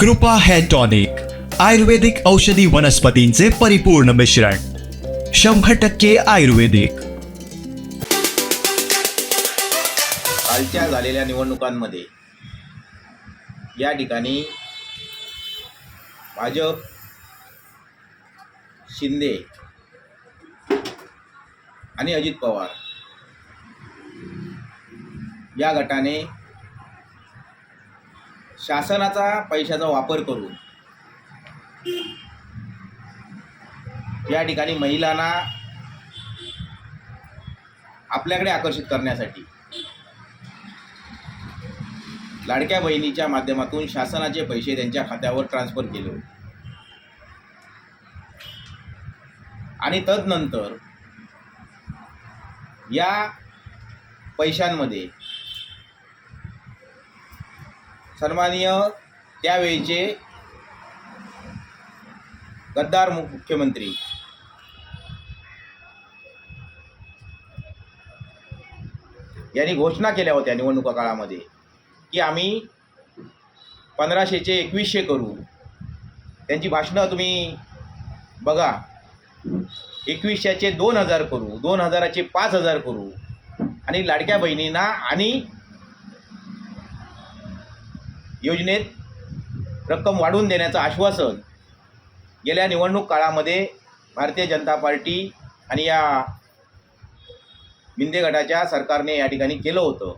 कृपा hair tonic आयुर्वेदिक औषधी वनस्पतींचे परिपूर्ण मिश्रण शंभर टक्के आयुर्वेदिक. कालच्या झालेल्या निवडणुकांमध्ये या ठिकाणी भाजप शिंदे आणि अजित पवार या गटाने शासनाचा पैशाचा वापर करून. या ठिकाणी महिलांना आपल्याकडे आकर्षित करण्यासाठी लाडक्या बहिणीच्या माध्यमातून शासनाचे पैसे त्यांच्या खात्यावर ट्रान्सफर केले होते. आणि तदनंतर या पैशांमध्ये सन्माननीय त्यावेळीचे गद्दार मुख्यमंत्री. यांनी घोषणा केल्या होत्या निवडणुका काळामध्ये की आम्ही पंधराशेचे एकवीसशे करू. त्यांची भाषणं तुम्ही बघा. एकवीसशेचे दोन हजार करू दोन हजाराचे पाच हजार करू. आणि लाडक्या बहिणींना आणि योजनेत रक्कम वाढवून देण्याचं आश्वासन गेल्या निवडणूक काळामध्ये भारतीय जनता पार्टी आणि या मिंदे गटाच्या सरकारने या ठिकाणी केलं होतं.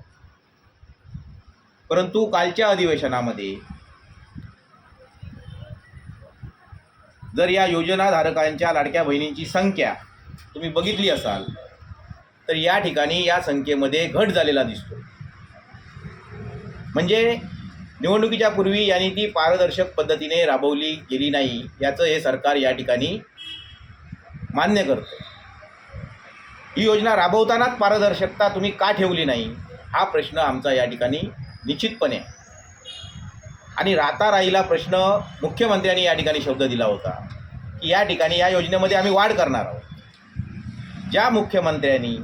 परंतु कालच्या अधिवेशनामध्ये जर या योजनाधारकांच्या लाडक्या बहिणींची संख्या तुम्ही बघितली असाल तर या ठिकाणी या संख्येमध्ये घट झालेला दिसतो. म्हणजे निवडणुकीच्या पूर्वी यांनी ती पारदर्शक पद्धतीने राबवली गेली नाही याचं हे सरकार या ठिकाणी मान्य करतं ही योजना राबवतानाच पारदर्शकता तुम्ही का ठेवली नाही हा प्रश्न आमचा या ठिकाणी निश्चितपणे आहे. आणि राहता राहिला प्रश्न मुख्यमंत्र्यांनी या ठिकाणी शब्द दिला होता की या ठिकाणी या योजनेमध्ये आम्ही वाढ करणार आहोत ज्या मुख्यमंत्र्यांनी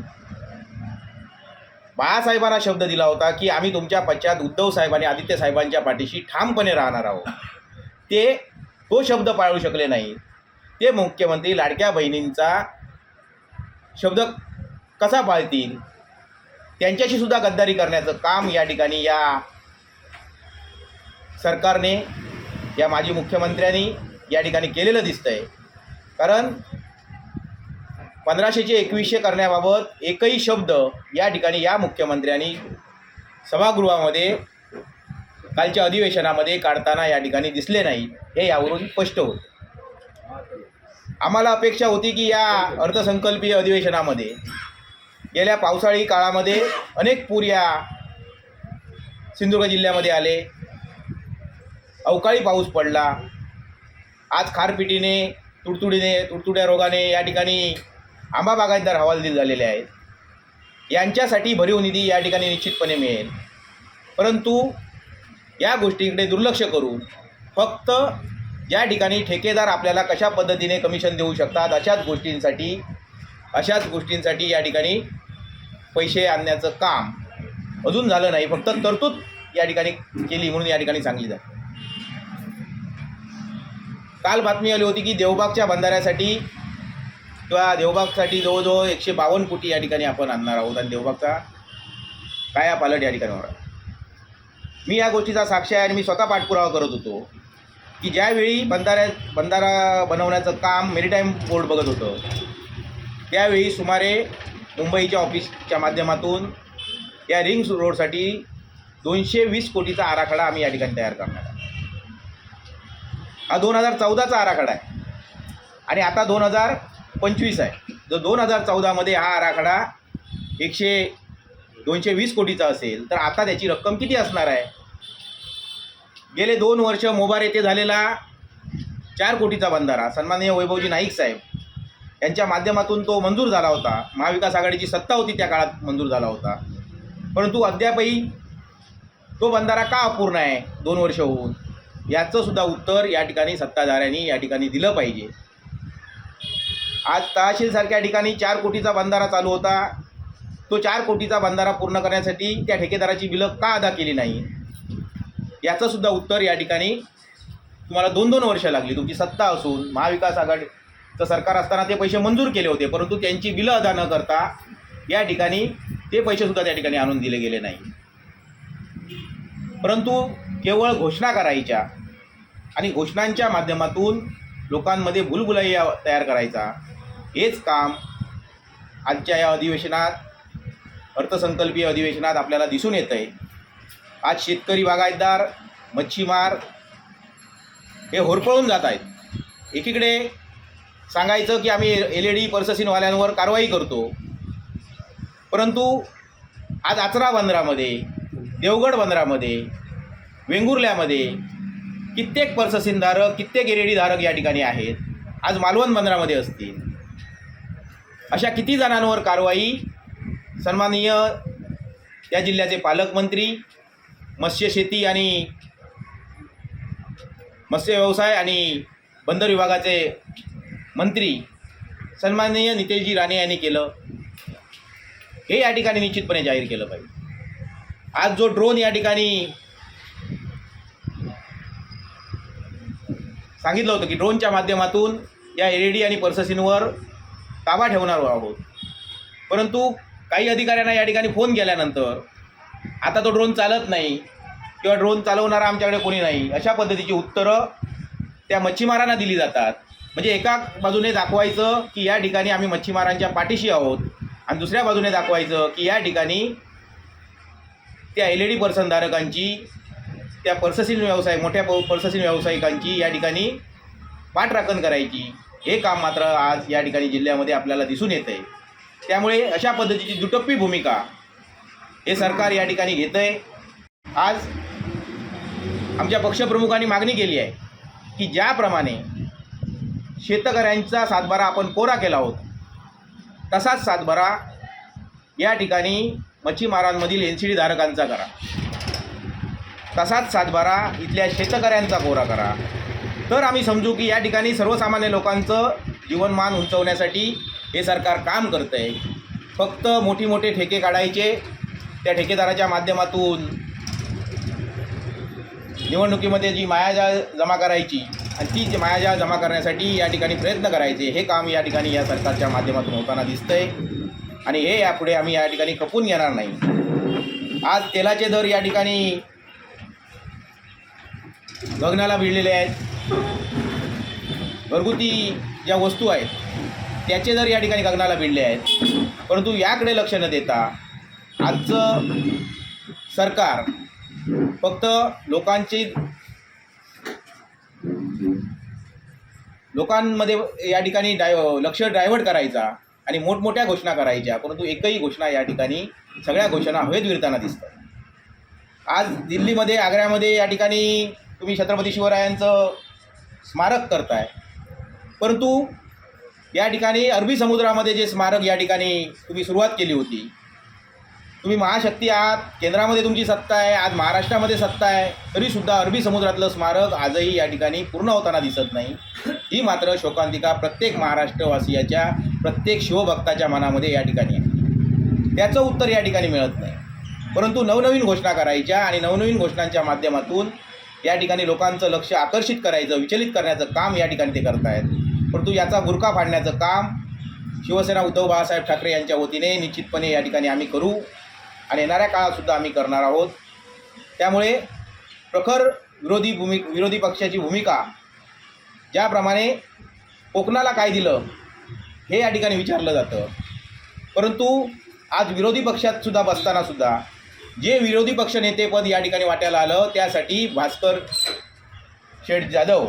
बाळासाहेबांना शब्द दिला होता की आम्ही तुमच्या पश्चात उद्धव साहेब आणि आदित्य साहेबांच्या पाठीशी ठामपणे राहणार आहोत. ते तो शब्द पाळू शकले नाही. ते मुख्यमंत्री लाडक्या बहिणींचा शब्द कसा पाळतील? त्यांच्याशी सुद्धा गद्दारी करण्याचं काम या ठिकाणी या सरकारने या माजी मुख्यमंत्र्यांनी या ठिकाणी केलेलं दिसतं आहे कारण पंधराशेचे एकवीसशे करण्याबाबत एकही शब्द या ठिकाणी या मुख्यमंत्र्यांनी सभागृहामध्ये कालच्या अधिवेशनामध्ये काढताना या ठिकाणी दिसले नाही हे यावरून स्पष्ट होतं. आम्हाला अपेक्षा होती की या अर्थसंकल्पीय अधिवेशनामध्ये गेल्या पावसाळी काळामध्ये अनेक पूर या सिंधुदुर्ग जिल्ह्यामध्ये आले. अवकाळी पाऊस पडला. आज खारपिटीने तुडतुडीने तुडतुड्या रोगाने या ठिकाणी आंबा बागायतदार हवालदिल झालेले आहेत. यांच्यासाठी भरीव निधी या ठिकाणी निश्चितपणे मिळेल. परंतु या गोष्टीकडे दुर्लक्ष करून फक्त ज्या ठिकाणी ठेकेदार आपल्याला कशा पद्धतीने कमिशन देऊ शकतात अशाच गोष्टींसाठी अशाच गोष्टींसाठी या ठिकाणी पैसे आणण्याचं काम अजून झालं नाही. फक्त तरतूद या ठिकाणी केली म्हणून या ठिकाणी सांगली जाते. काल बातमी आली होती की देवबागच्या बंधाऱ्यासाठी किंवा देवबागसाठी जवळजवळ एकशे बावन्न कोटी या ठिकाणी आपण आणणार आहोत आणि देवबागचा काया पालट या ठिकाणी होणार. मी या गोष्टीचा साक्ष आहे आणि मी स्वतः पाठपुरावा करत होतो की ज्यावेळी बंधाऱ्या बंधारा बनवण्याचं काम मेरीटाईम बोर्ड बघत होतं त्यावेळी सुमारे मुंबईच्या ऑफिसच्या माध्यमातून या रिंग रोडसाठी दोनशे वीस कोटीचा आराखडा आम्ही या ठिकाणी तयार करणार आहे हा दोन हजार चौदाचा आराखडा आहे. आणि आता दोन हजार पंचवीस आहे. जर दोन हजार चौदामध्ये हा आराखडा एकशे दोनशे वीस कोटीचा असेल तर आता त्याची रक्कम किती असणार आहे? गेले दोन वर्ष मोबार येथे झालेला चार कोटीचा बंधारा सन्माननीय वैभवजी नाईक साहेब यांच्या माध्यमातून तो मंजूर झाला होता. महाविकास आघाडीची सत्ता होती त्या काळात मंजूर झाला होता. परंतु अद्यापही तो बंधारा का अपूर्ण आहे दोन वर्ष होऊन? याचंसुद्धा उत्तर या ठिकाणी सत्ताधाऱ्यांनी या ठिकाणी दिलं पाहिजे. आज तहसीलसारख्या ठिकाणी चार कोटीचा बंधारा चालू होता. तो चार कोटीचा बंधारा पूर्ण करण्यासाठी त्या ठेकेदाराची बिलं का अदा केली नाही? याचंसुद्धा उत्तर या ठिकाणी तुम्हाला दोन दोन वर्ष लागली. तुमची सत्ता असून महाविकास आघाडीचं सरकार असताना ते पैसे मंजूर केले होते परंतु त्यांची बिलं अदा न करता या ठिकाणी ते पैसेसुद्धा त्या ठिकाणी आणून दिले गेले नाही. परंतु केवळ घोषणा करायच्या आणि घोषणांच्या माध्यमातून लोकांमध्ये भुलभुलैया तयार करायचा हेच काम आजच्या या अधिवेशनात अर्थसंकल्पीय अधिवेशनात आपल्याला दिसून येतं आहे आज शेतकरी बागायतदार मच्छीमार हे होरपळून जात आहेत. एकीकडे सांगायचं की आम्ही एल ई डी पर्ससीनवाल्यांवर कारवाई करतो. परंतु आज आचरा बंदरामध्ये देवगड बंदरामध्ये वेंगुर्ल्यामध्ये कित्येक पर्ससीनधारक कित्येक एल ई धारक या ठिकाणी आहेत. आज मालवण बंदरामध्ये असतील. अशा किती जणांवर कारवाई? सन्माननीय या जिल्ह्याचे पालकमंत्री मत्स्यशेती आणि मत्स्य व्यवसाय आणि बंदर विभागाचे मंत्री सन्माननीय नितेशजी राणे यांनी केलं. हे या ठिकाणी निश्चितपणे जाहीर केलं पाहिजे. आज जो ड्रोन या ठिकाणी सांगितलं होतं की ड्रोनच्या माध्यमातून या एल ई डी आणि पर्ससीनवर ताबा ठेवणार आहोत. परंतु काही अधिकाऱ्यांना या ठिकाणी फोन केल्यानंतर आता तो ड्रोन चालत नाही किंवा ड्रोन चालवणारा आमच्याकडे कोणी नाही अशा पद्धतीची उत्तरं त्या मच्छीमारांना दिली जातात. म्हणजे एका बाजूने दाखवायचं की या ठिकाणी आम्ही मच्छीमारांच्या पाठीशी आहोत आणि दुसऱ्या बाजूने दाखवायचं की या ठिकाणी त्या एल ई डी पर्सनधारकांची त्या पर्ससीन व्यवसाय मोठ्या प पर्ससीन व्यावसायिकांची या ठिकाणी पाठराखण करायची. हे काम मात्र आज या ठिकाणी जिल्ह्यामध्ये आपल्याला दिसून येतं आहे त्यामुळे अशा पद्धतीची दुटप्पी भूमिका हे सरकार या ठिकाणी घेतं आहे आज आमच्या पक्षप्रमुखांनी मागणी केली आहे की ज्याप्रमाणे शेतकऱ्यांचा सातबारा आपण कोरा केला होता तसाच सातबारा या ठिकाणी मच्छीमारांमधील एन सी डी धारकांचा करा. तसाच सातबारा इथल्या शेतकऱ्यांचा कोरा करा. तर आम्ही समजू की या ठिकाणी सर्वसामान्य लोकांचं जीवनमान उंचवण्यासाठी हे सरकार काम करतं आहे फक्त मोठी मोठे ठेके काढायचे त्या ठेकेदाराच्या माध्यमातून. निवडणुकीमध्ये जी मायाजाळ जमा करायची आणि ती जी मायाजाळ जमा करण्यासाठी या ठिकाणी प्रयत्न करायचे हे काम या ठिकाणी या सरकारच्या माध्यमातून होताना दिसतंय. आणि हे यापुढे आम्ही या ठिकाणी खपून घेणार नाही. आज तेलाचे दर या ठिकाणी गगनाला भिडलेले आहेत. घरगुती ज्या वस्तू आहेत त्याचे जर या ठिकाणी गगनाला भिडले आहेत परंतु याकडे लक्ष न देता आजचं सरकार फक्त लोकांची लोकांमध्ये या ठिकाणी डाय लक्ष डायव्हर्ट करायचा आणि मोठमोठ्या घोषणा करायच्या परंतु एकही घोषणा या ठिकाणी सगळ्या घोषणा हवेत विरताना दिसतात. आज दिल्लीमध्ये आग्र्यामध्ये या ठिकाणी तुम्ही छत्रपती शिवरायांचं स्मारक करताय. परंतु या ठिकाणी अरबी समुद्रामध्ये जे स्मारक या ठिकाणी तुम्ही सुरुवात केली होती तुम्ही महाशक्ती आहात केंद्रामध्ये तुमची सत्ता आहे आज महाराष्ट्रामध्ये सत्ता आहे तरीसुद्धा अरबी समुद्रातलं स्मारक आजही या ठिकाणी पूर्ण होताना दिसत नाही. ही मात्र शोकांतिका प्रत्येक महाराष्ट्रवासियाच्या प्रत्येक शिवभक्ताच्या मनामध्ये या ठिकाणी आहे. त्याचं उत्तर या ठिकाणी मिळत नाही. परंतु नवनवीन घोषणा करायच्या आणि नवनवीन घोषणांच्या माध्यमातून या ठिकाणी लोकांचं लक्ष आकर्षित करायचं विचलित करण्याचं काम या ठिकाणी ते करतायत परंतु याचा गुरखा फाडण्याचं काम शिवसेना उद्धव बाळासाहेब ठाकरे यांच्या वतीने निश्चितपणे या ठिकाणी आम्ही करू आणि येणाऱ्या काळातसुद्धा आम्ही करणार आहोत. त्यामुळे प्रखर विरोधी भूमि विरोधी पक्षाची भूमिका ज्याप्रमाणे कोकणाला काय दिलं हे या ठिकाणी विचारलं जातं. परंतु आज विरोधी पक्षात सुद्धा जे विरोधी पक्ष नेतेपद या ठिकाणी वाट्याला आलं त्यासाठी भास्कर शेठ जाधव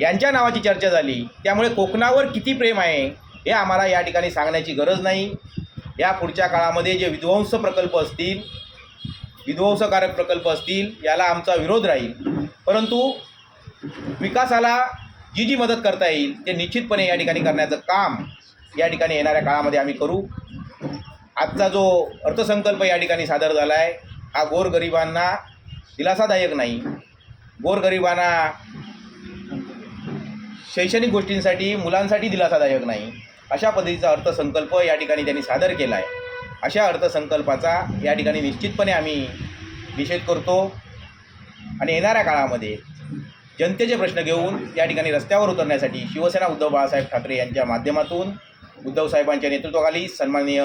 यांच्या नावाची चर्चा झाली. त्यामुळे कोकणावर किती प्रेम आहे हे आम्हाला या ठिकाणी सांगण्याची गरज नाही. या पुढच्या काळामध्ये जे विध्वंस प्रकल्प असतील विध्वंसकारक प्रकल्प असतील याला आमचा विरोध राहील. परंतु विकासाला जी जी मदत करता येईल ते निश्चितपणे या ठिकाणी करण्याचं काम या ठिकाणी येणाऱ्या काळामध्ये आम्ही करू. आजचा जो अर्थसंकल्प या ठिकाणी सादर झाला आहे हा गोरगरिबांना दिलासादायक नाही. गोरगरिबांना शैक्षणिक गोष्टींसाठी मुलांसाठी दिलासादायक नाही. अशा पद्धतीचा अर्थसंकल्प या ठिकाणी त्यांनी सादर केला आहे अशा अर्थसंकल्पाचा या ठिकाणी निश्चितपणे आम्ही निषेध करतो. आणि येणाऱ्या काळामध्ये जनतेचे प्रश्न घेऊन या ठिकाणी रस्त्यावर उतरण्यासाठी शिवसेना उद्धव बाळासाहेब ठाकरे यांच्या माध्यमातून उद्धव साहेबांच्या नेतृत्वाखाली सन्माननीय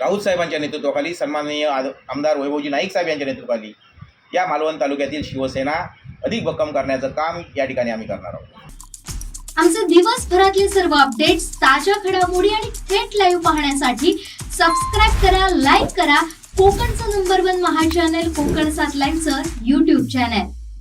राऊत साहेबांच्या नेतृत्वाखाली सन्माननीय आमदार वैभवजी नाईक साहेब यांच्या नेतृत्वाखाली या मालवण तालुक्यातील शिवसेना अधिक भक्कम करण्याचं काम या ठिकाणी आम्ही करणार आहोत. आमचे दिवसभरातले सर्व अपडेट्स ताज्या घडामोडी आणि थेट लाईव्ह पाहण्यासाठी सबस्क्राईब करा लाईक करा. कोकणचं नंबर वन महा चॅनल कोकण सात लाईव्हचं युट्यूब चॅनल